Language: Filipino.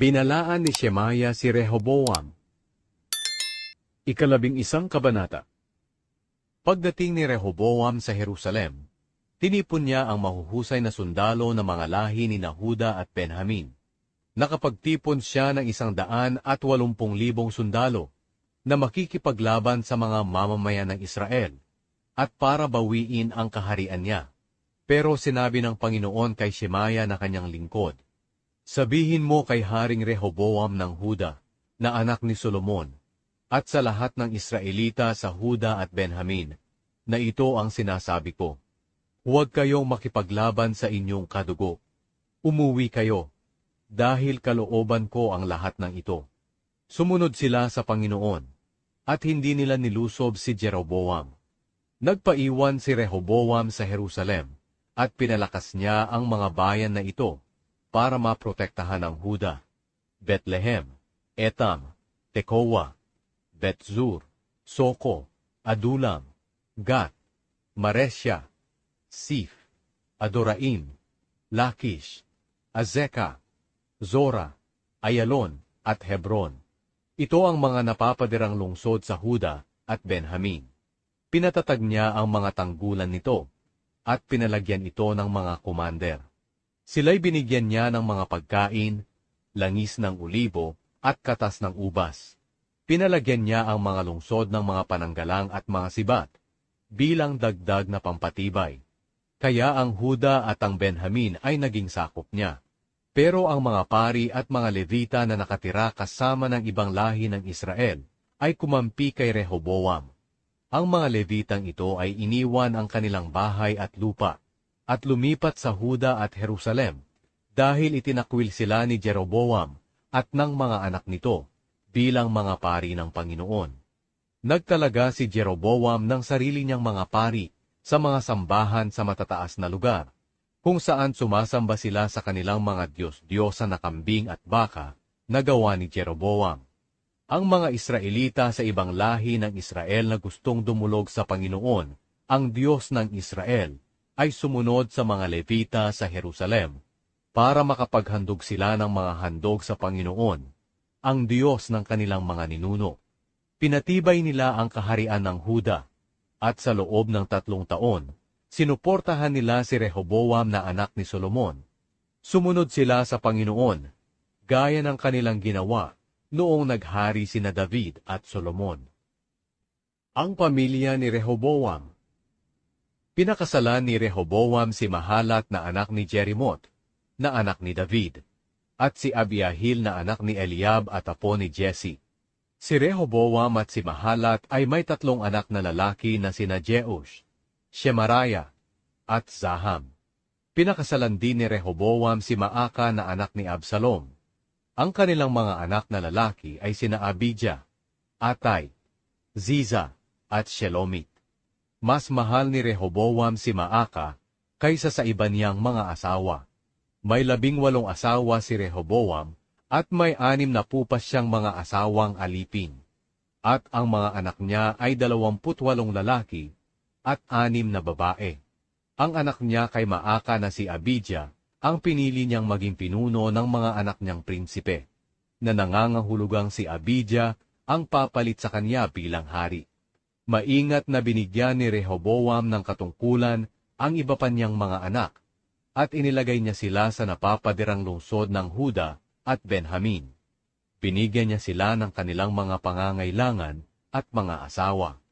Binalaan ni Shemaya si Rehoboam. Ikalabing isang kabanata Pagdating ni Rehoboam sa Jerusalem, tinipon niya ang mahuhusay na sundalo ng mga lahi ni Nahuda at Benjamin. Nakapagtipon siya ng isang daan at walumpung libong sundalo na makikipaglaban sa mga mamamayan ng Israel at para bawiin ang kaharian niya. Pero sinabi ng Panginoon kay Shemaya na kanyang lingkod, Sabihin mo kay Haring Rehoboam ng Huda, na anak ni Solomon, at sa lahat ng Israelita sa Huda at Benjamin, na ito ang sinasabi ko. Huwag kayong makipaglaban sa inyong kadugo. Umuwi kayo, dahil kalooban ko ang lahat ng ito. Sumunod sila sa Panginoon, at hindi nila nilusob si Jeroboam. Nagpaiwan si Rehoboam sa Jerusalem, at pinalakas niya ang mga bayan na ito para maprotektahan ang Huda, Bethlehem, Etam, Tekoa, Betzur, Soko, Adulam, Gat, Maresya, Sif, Adoraim, Lakish, Azeka, Zora, Ayalon, at Hebron. Ito ang mga napapadirang lungsod sa Huda at Benjamin. Pinatatag niya ang mga tanggulan nito at pinalagyan ito ng mga kumander. Sila'y binigyan niya ng mga pagkain, langis ng ulibo at katas ng ubas. Pinalagyan niya ang mga lungsod ng mga pananggalang at mga sibat bilang dagdag na pampatibay. Kaya ang Huda at ang Benjamin ay naging sakop niya. Pero ang mga pari at mga Levita na nakatira kasama ng ibang lahi ng Israel ay kumampi kay Rehoboam. Ang mga Levitang ito ay iniwan ang kanilang bahay at lupa at lumipat sa Huda at Jerusalem dahil itinakwil sila ni Jeroboam at ng mga anak nito bilang mga pari ng Panginoon. Nagtalaga si Jeroboam ng sarili niyang mga pari sa mga sambahan sa matataas na lugar, kung saan sumasamba sila sa kanilang mga Diyos-Diyosa na kambing at baka na gawa ni Jeroboam. Ang mga Israelita sa ibang lahi ng Israel na gustong dumulog sa Panginoon, ang Diyos ng Israel, ay sumunod sa mga Levita sa Jerusalem para makapaghandog sila ng mga handog sa Panginoon, ang Diyos ng kanilang mga ninuno. Pinatibay nila ang kaharian ng Huda, at sa loob ng tatlong taon, sinuportahan nila si Rehoboam na anak ni Solomon. Sumunod sila sa Panginoon, gaya ng kanilang ginawa noong naghari sina David at Solomon. Ang pamilya ni Rehoboam Pinakasalan ni Rehoboam si Mahalat na anak ni Jerimot, na anak ni David, at si Abiahil na anak ni Eliab at apo ni Jesse. Si Rehoboam at si Mahalat ay may tatlong anak na lalaki na sina Jeush, Shemaraya, at Zaham. Pinakasalan din ni Rehoboam si Maaka na anak ni Absalom. Ang kanilang mga anak na lalaki ay sina Abijah, Atay, Ziza, at Shelomit. Mas mahal ni Rehoboam si Maaka kaysa sa iba niyang mga asawa. May labing walong asawa si Rehoboam at may anim na pupas siyang mga asawang alipin. At ang mga anak niya ay dalawamput walong lalaki at anim na babae. Ang anak niya kay Maaka na si Abijah ang pinili niyang maging pinuno ng mga anak niyang prinsipe, na nangangahulugang si Abijah ang papalit sa kanya bilang hari. Maingat na binigyan ni Rehoboam ng katungkulan ang iba pa niyang mga anak, at inilagay niya sila sa napapadirang lungsod ng Huda at Benjamin. Binigyan niya sila ng kanilang mga pangangailangan at mga asawa.